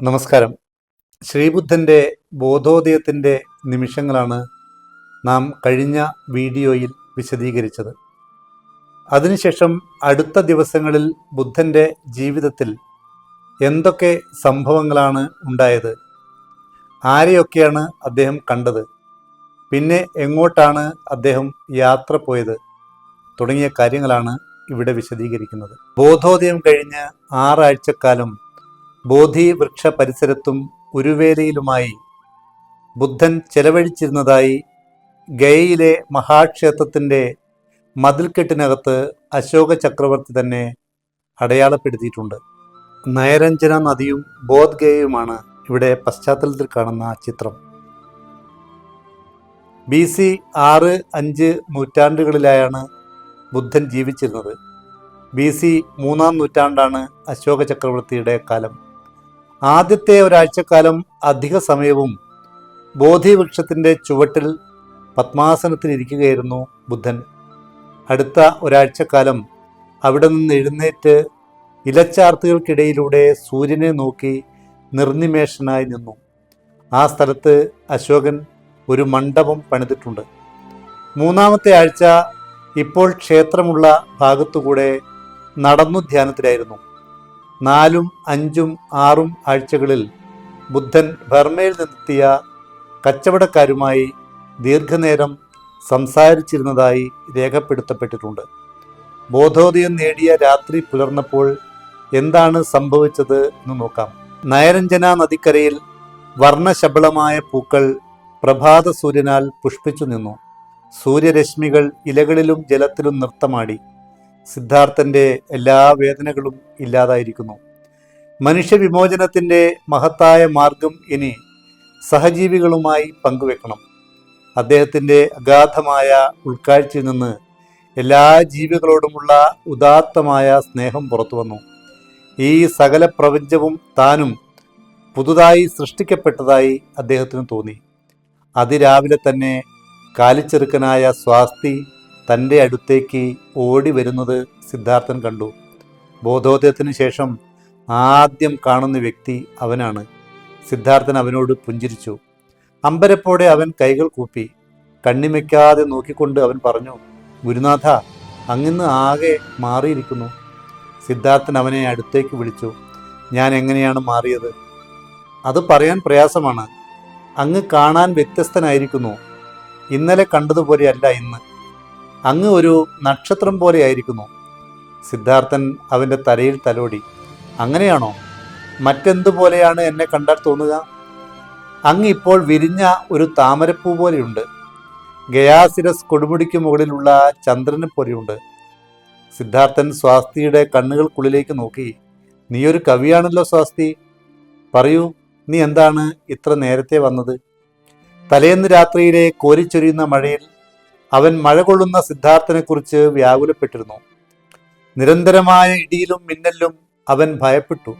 നമസ്കാരം. ശ്രീബുദ്ധന്റെ ബോധോദയത്തിന്റെ നിമിഷങ്ങളാണ് നാം കഴിഞ്ഞ വീഡിയോയിൽ വിശദീകരിച്ചത്. അതിനുശേഷം അടുത്ത ദിവസങ്ങളിൽ ബുദ്ധന്റെ ജീവിതത്തിൽ എന്തൊക്കെ സംഭവങ്ങളാണ് ഉണ്ടായത് ആരെയൊക്കെയാണ് അദ്ദേഹം കണ്ടത് പിന്നെ എങ്ങോട്ടാണ് അദ്ദേഹം യാത്ര പോയത് തുടങ്ങിയ കാര്യങ്ങളാണ് ഇവിടെ വിശദീകരിക്കുന്നത്. ബോധോദയം കഴിഞ്ഞ് ആറാഴ്ചക്കാലം ബോധി വൃക്ഷ പരിസരത്തും ഉരുവേലയിലുമായി ബുദ്ധൻ ചെലവഴിച്ചിരുന്നതായി ഗയയിലെ മഹാക്ഷേത്രത്തിന്റെ മതിൽക്കെട്ടിനകത്ത് അശോക ചക്രവർത്തി തന്നെ അടയാളപ്പെടുത്തിയിട്ടുണ്ട്. നയരഞ്ജന നദിയും ബോധ്ഗയയുമാണ് ഇവിടെ പശ്ചാത്തലത്തിൽ കാണുന്ന ചിത്രം. ബി സി ആറ് അഞ്ച് നൂറ്റാണ്ടുകളിലായാണ് ബുദ്ധൻ ജീവിച്ചിരുന്നത്. ബി സി മൂന്നാം നൂറ്റാണ്ടാണ് അശോക ചക്രവർത്തിയുടെ കാലം. ആദ്യത്തെ ഒരാഴ്ചക്കാലം അധിക സമയവും ബോധിവൃക്ഷത്തിന്റെ ചുവട്ടിൽ പത്മാസനത്തിലിരിക്കുകയായിരുന്നു ബുദ്ധൻ. അടുത്ത ഒരാഴ്ചക്കാലം അവിടെ നിന്ന് എഴുന്നേറ്റ് ഇലച്ചാർത്തുകൾക്കിടയിലൂടെ സൂര്യനെ നോക്കി നിർനിമേഷനായി നിന്നു. ആ സ്ഥലത്ത് അശോകൻ ഒരു മണ്ഡപം പണിതിട്ടുണ്ട്. മൂന്നാമത്തെ ആഴ്ച ഇപ്പോൾ ക്ഷേത്രമുള്ള ഭാഗത്തുകൂടെ നടന്നു ധ്യാനത്തിലായിരുന്നു. നാലും അഞ്ചും ആറും ആഴ്ചകളിൽ ബുദ്ധൻ ബർമയിൽ നിന്നെത്തിയ കച്ചവടക്കാരുമായി ദീർഘനേരം സംസാരിച്ചിരുന്നതായി രേഖപ്പെടുത്തപ്പെട്ടിട്ടുണ്ട്. ബോധോദയം നേടിയ രാത്രി പുലർന്നപ്പോൾ എന്താണ് സംഭവിച്ചത് എന്ന് നോക്കാം. നയരഞ്ജന നദിക്കരയിൽ വർണശബളമായ പൂക്കൾ പ്രഭാത സൂര്യനാൽ പുഷ്പിച്ചു നിന്നു സൂര്യരശ്മികൾ ഇലകളിലും ജലത്തിലും നൃത്തമാടി. സിദ്ധാർത്ഥന്റെ എല്ലാ വേദനകളും ഇല്ലാതായിരിക്കുന്നു. മനുഷ്യവിമോചനത്തിന്റെ മഹത്തായ മാർഗം ഇനി സഹജീവികളുമായി പങ്കുവെക്കണം. അദ്ദേഹത്തിന്റെ അഗാധമായ ഉൾക്കാഴ്ചയിൽ നിന്ന് എല്ലാ ജീവികളോടുമുള്ള ഉദാത്തമായ സ്നേഹം പുറത്തു വന്നു. ഈ സകല പ്രപഞ്ചവും താനും പുതുതായി സൃഷ്ടിക്കപ്പെട്ടതായി അദ്ദേഹത്തിന് തോന്നി. അതിരാവിലെ തന്നെ കാലിച്ചെറുക്കനായ സ്വാസ്തി തന്റെ അടുത്തേക്ക് ഓടി വരുന്നത് സിദ്ധാർത്ഥൻ കണ്ടു. ബോധോദയത്തിന് ശേഷം ആദ്യം കാണുന്ന വ്യക്തി അവനാണ്. സിദ്ധാർത്ഥൻ അവനോട് പുഞ്ചിരിച്ചു. അമ്പരപ്പോടെ അവൻ കൈകൾ കൂപ്പി. കണ്ണിമയ്ക്കാതെ നോക്കിക്കൊണ്ട് അവൻ പറഞ്ഞു ഗുരുനാഥ അങ്ങിന്ന് ആകെ മാറിയിരിക്കുന്നു. സിദ്ധാർത്ഥൻ അവനെ അടുത്തേക്ക് വിളിച്ചു ഞാൻ എങ്ങനെയാണ് മാറിയത്? അത് പറയാൻ പ്രയാസമാണ്. അങ്ങ് കാണാൻ വ്യത്യസ്തനായിരിക്കുന്നു. ഇന്നലെ കണ്ടതുപോലെയല്ല ഇന്ന്. അങ്ങ് ഒരു നക്ഷത്രം പോലെയായിരിക്കുന്നു സിദ്ധാർത്ഥൻ അവന്റെ തലയിൽ തലോടി. അങ്ങനെയാണോ? മറ്റെന്തുപോലെയാണ് എന്നെ കണ്ടാൽ തോന്നുക? അങ്ങ് ഇപ്പോൾ വിരിഞ്ഞ ഒരു താമരപ്പൂ പോലെയുണ്ട്. ഗയാസിരസ് കൊടുമുടിക്ക് മുകളിലുള്ള ചന്ദ്രനെ പോലെയുണ്ട്. സിദ്ധാർത്ഥൻ സ്വാസ്തിയുടെ കണ്ണുകൾക്കുള്ളിലേക്ക് നോക്കി. നീ ഒരു കവിയാണല്ലോ സ്വാസ്തി. പറയൂ നീ എന്താണ് ഇത്ര നേരത്തെ വന്നത്? തലേന്ന് രാത്രിയിലെ കോരിച്ചൊരിയുന്ന മഴയിൽ അവൻ മഴ കൊള്ളുന്ന സിദ്ധാർത്ഥനെക്കുറിച്ച് വ്യാകുലപ്പെട്ടിരുന്നു. നിരന്തരമായ ഇടിയിലും മിന്നലിലും അവൻ ഭയപ്പെട്ടു.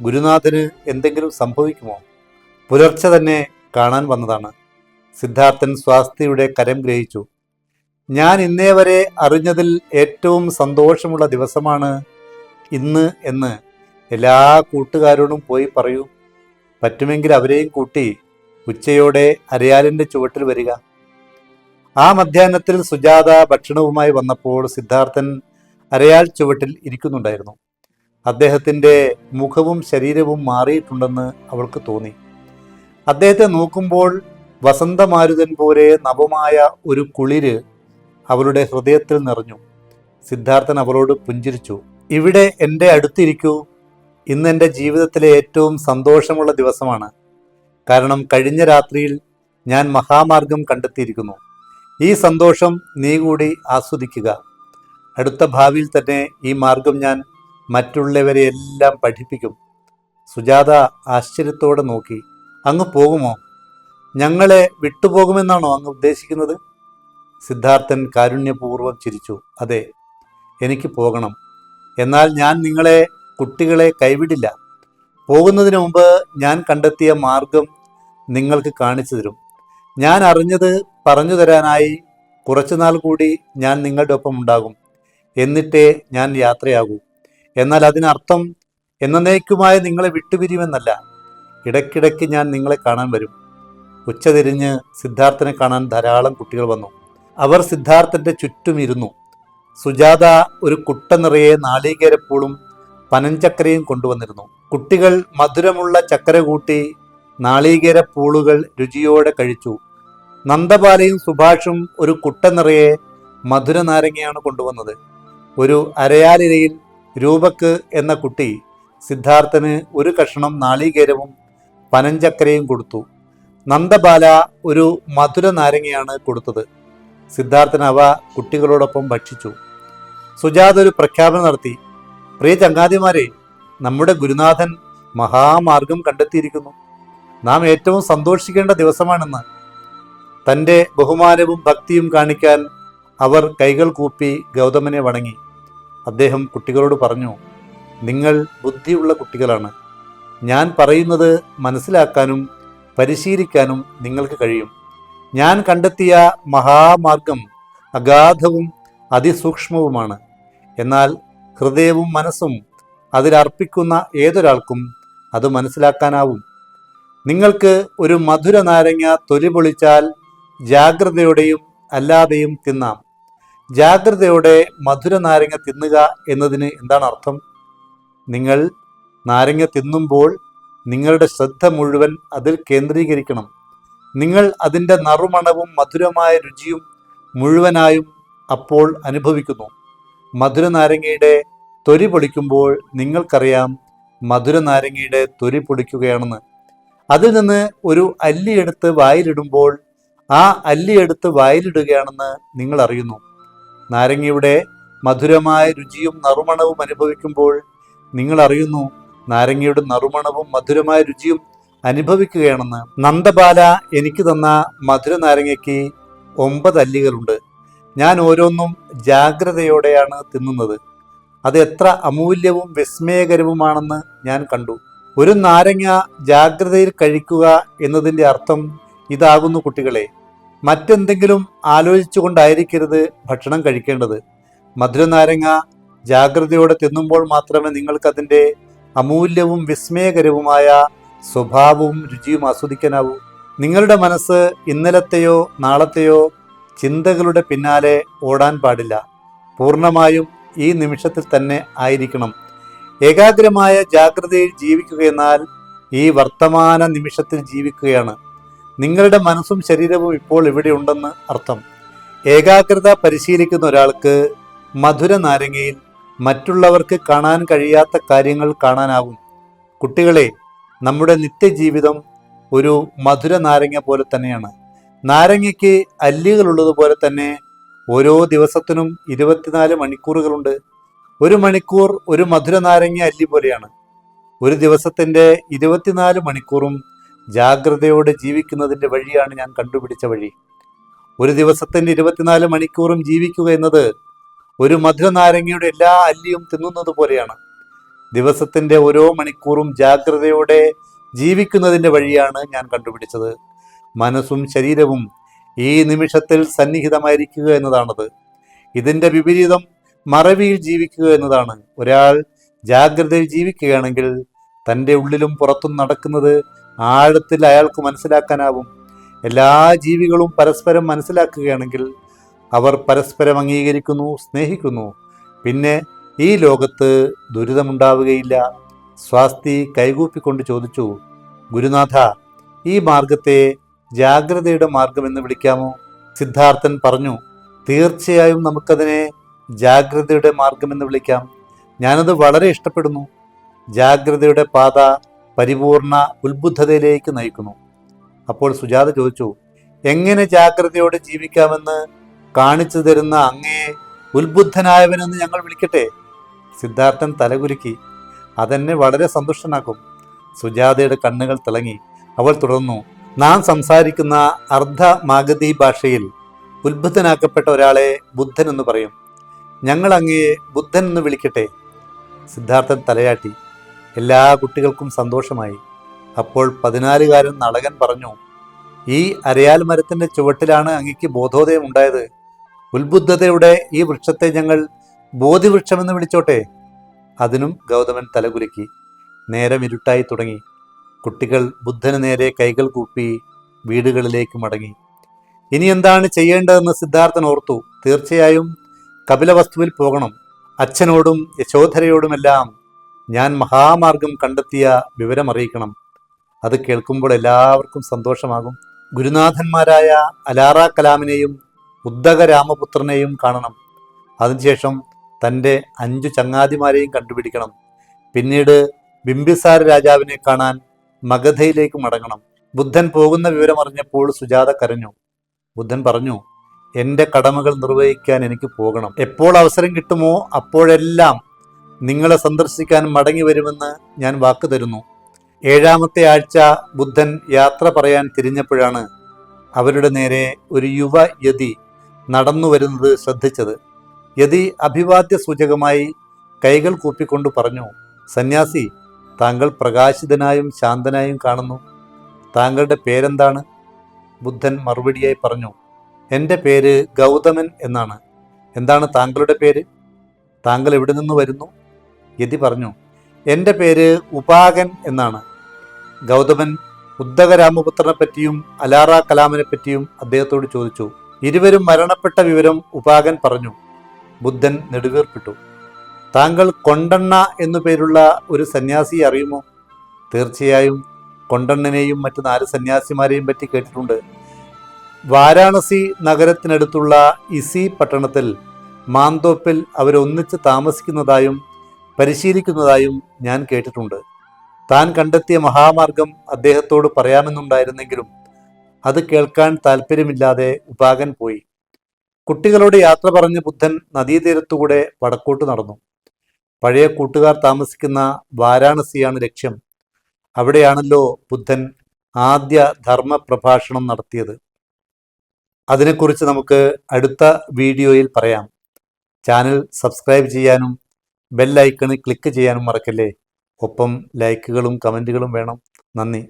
ഗുരുനാഥന് എന്തെങ്കിലും സംഭവിക്കുമോ? പുലർച്ചെ തന്നെ കാണാൻ വന്നതാണ്. സിദ്ധാർത്ഥൻ സ്വാസ്ഥ്യയുടെ കരം ഗ്രഹിച്ചു. ഞാൻ ഇന്നേ വരെ അറിഞ്ഞതിൽ ഏറ്റവും സന്തോഷമുള്ള ദിവസമാണ് ഇന്ന് എന്ന് എല്ലാ കൂട്ടുകാരോടും പോയി പറയൂ. പറ്റുമെങ്കിൽ അവരെയും കൂട്ടി ഉച്ചയോടെ അരയാലിന്റെ ചുവട്ടിൽ വരിക. ആ മധ്യാഹ്നത്തിൽ സുജാത ഭക്ഷണവുമായി വന്നപ്പോൾ സിദ്ധാർത്ഥൻ അരയാൽ ചുവട്ടിൽ ഇരിക്കുന്നുണ്ടായിരുന്നു. അദ്ദേഹത്തിന്റെ മുഖവും ശരീരവും മാറിയിട്ടുണ്ടെന്ന് അവൾക്ക് തോന്നി. അദ്ദേഹത്തെ നോക്കുമ്പോൾ വസന്തമാരുതൻ പോലെ നവമായ ഒരു കുളിര് അവളുടെ ഹൃദയത്തിൽ നിറഞ്ഞു. സിദ്ധാർത്ഥൻ അവളോട് പുഞ്ചിരിച്ചു ഇവിടെ എന്റെ അടുത്തിരിക്കൂ. ഇന്ന് എന്റെ ജീവിതത്തിലെ ഏറ്റവും സന്തോഷമുള്ള ദിവസമാണ്. കാരണം കഴിഞ്ഞ രാത്രിയിൽ ഞാൻ മഹാമാർഗം കണ്ടെത്തിയിരിക്കുന്നു. ഈ സന്തോഷം നീ കൂടി ആസ്വദിക്കുക. അടുത്ത ഭാവിയിൽ തന്നെ ഈ മാർഗം ഞാൻ മറ്റുള്ളവരെ എല്ലാം പഠിപ്പിക്കും. സുജാത ആശ്ചര്യത്തോടെ നോക്കി. അങ്ങ് പോകുമോ? ഞങ്ങളെ വിട്ടുപോകുമെന്നാണോ അങ്ങ് ഉദ്ദേശിക്കുന്നത്? സിദ്ധാർത്ഥൻ കാരുണ്യപൂർവം ചിരിച്ചു. അതെ എനിക്ക് പോകണം. എന്നാൽ ഞാൻ നിങ്ങളെ കുട്ടികളെ കൈവിടില്ല. പോകുന്നതിന് മുമ്പ് ഞാൻ കണ്ടെത്തിയ മാർഗം നിങ്ങൾക്ക് കാണിച്ചു തരും. ഞാൻ അറിഞ്ഞത് പറഞ്ഞു തരാനായി കുറച്ചുനാൾ കൂടി ഞാൻ നിങ്ങളുടെ ഒപ്പം ഉണ്ടാകും. എന്നിട്ടേ ഞാൻ യാത്രയാകൂ. എന്നാൽ അതിനർത്ഥം എന്നേക്കുമായി നിങ്ങളെ വിട്ടുപിരിയുമെന്നല്ല. ഇടയ്ക്കിടയ്ക്ക് ഞാൻ നിങ്ങളെ കാണാൻ വരും. ഉച്ചതിരിഞ്ഞ് സിദ്ധാർത്ഥനെ കാണാൻ ധാരാളം കുട്ടികൾ വന്നു. അവർ സിദ്ധാർത്ഥന്റെ ചുറ്റും ഇരുന്നു. സുജാത ഒരു കുട്ട നിറയെ നാളികേരപ്പൂളും പനഞ്ചക്കരയും കൊണ്ടുവന്നിരുന്നു. കുട്ടികൾ മധുരമുള്ള ചക്കര കൂട്ടി നാളികേരപ്പൂളുകൾ രുചിയോടെ കഴിച്ചു. നന്ദബാലയും സുഭാഷും ഒരു കുട്ട നിറയെ മധുര നാരങ്ങയാണ് കൊണ്ടുവന്നത്. ഒരു അരയാലിരയിൽ രൂപക്ക് എന്ന കുട്ടി സിദ്ധാർത്ഥന് ഒരു കഷണം നാളികേരവും പനഞ്ചക്കരയും കൊടുത്തു. നന്ദബാല ഒരു മധുര നാരങ്ങയാണ് കൊടുത്തത്. സിദ്ധാർത്ഥൻ അവ കുട്ടികളോടൊപ്പം ഭക്ഷിച്ചു. സുജാത ഒരു പ്രഖ്യാപനം നടത്തി. പ്രിയ ചങ്ങാതിമാരെ നമ്മുടെ ഗുരുനാഥൻ മഹാമാർഗം കണ്ടെത്തിയിരിക്കുന്നു. നാം ഏറ്റവും സന്തോഷിക്കേണ്ട ദിവസമാണെന്ന് തന്റെ ബഹുമാനവും ഭക്തിയും കാണിക്കാൻ അവർ കൈകൾ കൂപ്പി ഗൗതമനെ വണങ്ങി. അദ്ദേഹം കുട്ടികളോട് പറഞ്ഞു നിങ്ങൾ ബുദ്ധിയുള്ള കുട്ടികളാണ്. ഞാൻ പറയുന്നത് മനസ്സിലാക്കാനും പരിശീലിക്കാനും നിങ്ങൾക്ക് കഴിയും. ഞാൻ കണ്ടെത്തിയ മഹാമാർഗം അഗാധവും അതിസൂക്ഷ്മവുമാണ്. എന്നാൽ ഹൃദയവും മനസ്സും അതിലർപ്പിക്കുന്ന ഏതൊരാൾക്കും അത് മനസ്സിലാക്കാനാവും. നിങ്ങൾക്ക് ഒരു മധുര നാരങ്ങ തൊലി പൊളിച്ചാൽ ജാഗ്രതയോടെയും അല്ലാതെയും തിന്നാം. ജാഗ്രതയോടെ മധുര നാരങ്ങ തിന്നുക എന്നതിന് എന്താണ് അർത്ഥം? നിങ്ങൾ നാരങ്ങ തിന്നുമ്പോൾ നിങ്ങളുടെ ശ്രദ്ധ മുഴുവൻ അതിൽ കേന്ദ്രീകരിക്കണം. നിങ്ങൾ അതിന്റെ നറുമണവും മധുരമായ രുചിയും മുഴുവനായും അപ്പോൾ അനുഭവിക്കുന്നു. മധുര നാരങ്ങയുടെ തൊരി പൊളിക്കുമ്പോൾ നിങ്ങൾക്കറിയാം മധുര നാരങ്ങയുടെ തൊലി പൊളിക്കുകയാണെന്ന്. അതിൽ നിന്ന് ഒരു അല്ലിയെടുത്ത് വായിലിടുമ്പോൾ ആ അല്ലിയെടുത്ത് വായിലിടുകയാണെന്ന് നിങ്ങൾ അറിയുന്നു. നാരങ്ങയുടെ മധുരമായ രുചിയും നറുമണവും അനുഭവിക്കുമ്പോൾ നിങ്ങൾ അറിയുന്നു നാരങ്ങയുടെ നറുമണവും മധുരമായ രുചിയും അനുഭവിക്കുകയാണെന്ന്. നന്ദബാല എനിക്ക് തന്ന മധുര നാരങ്ങയ്ക്ക് ഒമ്പത് അല്ലികളുണ്ട്. ഞാൻ ഓരോന്നും ജാഗ്രതയോടെയാണ് തിന്നുന്നത്. അത് എത്ര അമൂല്യവും വിസ്മയകരവുമാണെന്ന് ഞാൻ കണ്ടു. ഒരു നാരങ്ങ ജാഗ്രതയിൽ കഴിക്കുക എന്നതിന്റെ അർത്ഥം ഇതാകുന്നു കുട്ടികളെ. മറ്റെന്തെങ്കിലും ആലോചിച്ചുകൊണ്ടായിരിക്കരുത് ഭക്ഷണം കഴിക്കേണ്ടത്. മധുര നാരങ്ങ ജാഗ്രതയോടെ തിന്നുമ്പോൾ മാത്രമേ നിങ്ങൾക്കതിന്റെ അമൂല്യവും വിസ്മയകരവുമായ സ്വഭാവവും രുചിയും ആസ്വദിക്കാനാവൂ. നിങ്ങളുടെ മനസ്സ് ഇന്നലത്തെയോ നാളത്തെയോ ചിന്തകളുടെ പിന്നാലെ ഓടാൻ പാടില്ല. പൂർണമായും ഈ നിമിഷത്തിൽ തന്നെ ആയിരിക്കണം. ഏകാഗ്രമായ ജാഗ്രതയിൽ ജീവിക്കുക എന്നാൽ ഈ വർത്തമാന നിമിഷത്തിൽ ജീവിക്കുകയാണ്. നിങ്ങളുടെ മനസ്സും ശരീരവും ഇപ്പോൾ ഇവിടെ ഉണ്ടെന്ന് അർത്ഥം. ഏകാഗ്രത പരിശീലിക്കുന്ന ഒരാൾക്ക് മധുര നാരങ്ങയിൽ മറ്റുള്ളവർക്ക് കാണാൻ കഴിയാത്ത കാര്യങ്ങൾ കാണാനാവും കുട്ടികളെ നമ്മുടെ നിത്യജീവിതം ഒരു മധുര നാരങ്ങ പോലെ തന്നെയാണ്. നാരങ്ങയ്ക്ക് അല്ലികളുള്ളതുപോലെ തന്നെ ഓരോ ദിവസത്തിനും ഇരുപത്തിനാല് മണിക്കൂറുകളുണ്ട്. ഒരു മണിക്കൂർ ഒരു മധുര നാരങ്ങ അല്ലി പോലെയാണ്. ഒരു ദിവസത്തിന്റെ ഇരുപത്തിനാല് മണിക്കൂറും ജാഗ്രതയോടെ ജീവിക്കുന്നതിന്റെ വഴിയാണ് ഞാൻ കണ്ടുപിടിച്ച വഴി. ഒരു ദിവസത്തിന്റെ ഇരുപത്തിനാല് മണിക്കൂറും ജീവിക്കുക എന്നത് ഒരു മധുര നാരങ്ങയുടെ എല്ലാ അല്ലിയും തിന്നുന്നത് പോലെയാണ്. ദിവസത്തിന്റെ ഓരോ മണിക്കൂറും ജാഗ്രതയോടെ ജീവിക്കുന്നതിന്റെ വഴിയാണ് ഞാൻ കണ്ടുപിടിച്ചത്. മനസ്സും ശരീരവും ഈ നിമിഷത്തിൽ സന്നിഹിതമായിരിക്കുക എന്നതാണത്. ഇതിന്റെ വിപരീതം മറവിയിൽ ജീവിക്കുക എന്നതാണ്. ഒരാൾ ജാഗ്രതയിൽ ജീവിക്കുകയാണെങ്കിൽ തന്റെ ഉള്ളിലും പുറത്തും നടക്കുന്നത് ആഴത്തിൽ അയാൾക്ക് മനസ്സിലാക്കാനാവും. എല്ലാ ജീവികളും പരസ്പരം മനസ്സിലാക്കുകയാണെങ്കിൽ അവർ പരസ്പരം അംഗീകരിക്കുന്നു സ്നേഹിക്കുന്നു. പിന്നെ ഈ ലോകത്ത് ദുരിതമുണ്ടാവുകയില്ല. സ്വാസ്തി കൈകൂപ്പിക്കൊണ്ട് ചോദിച്ചു ഗുരുനാഥ ഈ മാർഗത്തെ ജാഗ്രതയുടെ മാർഗമെന്ന് വിളിക്കാമോ? സിദ്ധാർത്ഥൻ പറഞ്ഞു തീർച്ചയായും നമുക്കതിനെ ജാഗ്രതയുടെ മാർഗമെന്ന് വിളിക്കാം. ഞാനത് വളരെ ഇഷ്ടപ്പെടുന്നു. ജാഗ്രതയുടെ പാത പരിപൂർണ ഉത്ബുദ്ധതയിലേക്ക് നയിക്കുന്നു. അപ്പോൾ സുജാത ചോദിച്ചു എങ്ങനെ ജാഗ്രതയോടെ ജീവിക്കാമെന്ന് കാണിച്ചു തരുന്ന അങ്ങയെ ഉത്ബുദ്ധനായവനെന്ന് ഞങ്ങൾ വിളിക്കട്ടെ? സിദ്ധാർത്ഥൻ തലകുരുക്കി അതെന്നെ വളരെ സന്തുഷ്ടനാക്കും. സുജാതയുടെ കണ്ണുകൾ തിളങ്ങി. അവൾ തുടർന്നു നാം സംസാരിക്കുന്ന അർദ്ധ മാഗധി ഭാഷയിൽ ഉത്ബുദ്ധനാക്കപ്പെട്ട ഒരാളെ ബുദ്ധൻ എന്ന് പറയും. ഞങ്ങൾ അങ്ങയെ ബുദ്ധൻ എന്ന് വിളിക്കട്ടെ. സിദ്ധാർത്ഥൻ തലയാട്ടി. എല്ലാ കുട്ടികൾക്കും സന്തോഷമായി. അപ്പോൾ പതിനാലുകാരൻ നടകൻ പറഞ്ഞു ഈ അരയാൽ മരത്തിന്റെ ചുവട്ടിലാണ് അങ്ങയ്ക്ക് ബോധോദയം ഉണ്ടായത്. ഉത്ബുദ്ധതയുടെ ഈ വൃക്ഷത്തെ ഞങ്ങൾ ബോധിവൃക്ഷമെന്ന് വിളിച്ചോട്ടെ. അതിനും ഗൗതമൻ തലകുലുക്കി. നേരം ഇരുട്ടായി തുടങ്ങി. കുട്ടികൾ ബുദ്ധന് നേരെ കൈകൾ കൂപ്പി വീടുകളിലേക്ക് മടങ്ങി. ഇനി എന്താണ് ചെയ്യേണ്ടതെന്ന് സിദ്ധാർത്ഥൻ ഓർത്തു. തീർച്ചയായും കപിലവസ്തുവിൽ പോകണം. അച്ഛനോടും യശോധരയോടുമെല്ലാം ഞാൻ മഹാമാർഗം കണ്ടെത്തിയ വിവരമറിയിക്കണം അത് കേൾക്കുമ്പോൾ എല്ലാവർക്കും സന്തോഷമാകും. ഗുരുനാഥന്മാരായ അലാറ കലാമിനെയും ഉദ്ദക രാമപുത്രനെയും കാണണം. അതിനുശേഷം തന്റെ അഞ്ചു ചങ്ങാതിമാരെയും കണ്ടുപിടിക്കണം. പിന്നീട് ബിംബിസാര രാജാവിനെ കാണാൻ മഗധയിലേക്ക് മടങ്ങണം. ബുദ്ധൻ പോകുന്ന വിവരമറിഞ്ഞപ്പോൾ സുജാത കരഞ്ഞു. ബുദ്ധൻ പറഞ്ഞു എന്റെ കടമകൾ നിർവഹിക്കാൻ എനിക്ക് പോകണം. എപ്പോൾ അവസരം കിട്ടുമോ അപ്പോഴെല്ലാം നിങ്ങളെ സന്ദർശിക്കാൻ മടങ്ങി വരുമെന്ന് ഞാൻ വാക്ക് തരുന്നു. ഏഴാമത്തെ ആഴ്ച ബുദ്ധൻ യാത്ര പറയാൻ തിരിഞ്ഞപ്പോഴാണ് അവരുടെ നേരെ ഒരു യുവ യതി നടന്നു വരുന്നത് ശ്രദ്ധിച്ചത്. യതി അഭിവാദ്യ സൂചകമായി കൈകൾ കൂപ്പിക്കൊണ്ട് പറഞ്ഞു സന്യാസി താങ്കൾ പ്രകാശിതനായും ശാന്തനായും കാണുന്നു. താങ്കളുടെ പേരെന്താണ്? ബുദ്ധൻ മറുപടിയായി പറഞ്ഞു എന്റെ പേര് ഗൗതമൻ എന്നാണ്. എന്താണ് താങ്കളുടെ പേര്? താങ്കൾ എവിടെ നിന്ന് വരുന്നു? യതി പറഞ്ഞു എന്റെ പേര് ഉപാകൻ എന്നാണ്. ഗൗതമൻ ഉദ്ദകരാമപുത്രനെ പറ്റിയും അലാറ കലാമിനെ പറ്റിയും അദ്ദേഹത്തോട് ചോദിച്ചു. ഇരുവരും മരണപ്പെട്ട വിവരം ഉപാകൻ പറഞ്ഞു. ബുദ്ധൻ നെടുവീർപ്പിട്ടു. താങ്കൾ കൊണ്ടണ്ണ എന്നു പേരുള്ള ഒരു സന്യാസിയെ അറിയുമോ? തീർച്ചയായും കൊണ്ടണ്ണനെയും മറ്റു നാല് സന്യാസിമാരെയും പറ്റി കേട്ടിട്ടുണ്ട്. വാരാണസി നഗരത്തിനടുത്തുള്ള ഇസി പട്ടണത്തിൽ മാന്തോപ്പിൽ അവരൊന്നിച്ച് താമസിക്കുന്നതായും പരിശീലിക്കുന്നതായും ഞാൻ കേട്ടിട്ടുണ്ട്. താൻ കണ്ടെത്തിയ മഹാമാർഗം അദ്ദേഹത്തോട് പറയാമെന്നുണ്ടായിരുന്നെങ്കിലും അത് കേൾക്കാൻ താല്പര്യമില്ലാതെ ഉപാകൻ പോയി. കുട്ടികളോട് യാത്ര പറഞ്ഞ് ബുദ്ധൻ നദീതീരത്തുകൂടെ വടക്കോട്ട് നടന്നു. പഴയ കൂട്ടുകാർ താമസിക്കുന്ന വാരാണസിയാണ് ലക്ഷ്യം. അവിടെയാണല്ലോ ബുദ്ധൻ ആദ്യ ധർമ്മ പ്രഭാഷണം നടത്തിയത്. അതിനെക്കുറിച്ച് നമുക്ക് അടുത്ത വീഡിയോയിൽ പറയാം. ചാനൽ സബ്സ്ക്രൈബ് ചെയ്യാനും ബെൽ ഐക്കണിൽ ക്ലിക്ക് ചെയ്യാനും മറക്കല്ലേ? ഒപ്പം ലൈക്കുകളും കമന്റുകളും വേണം. നന്ദി.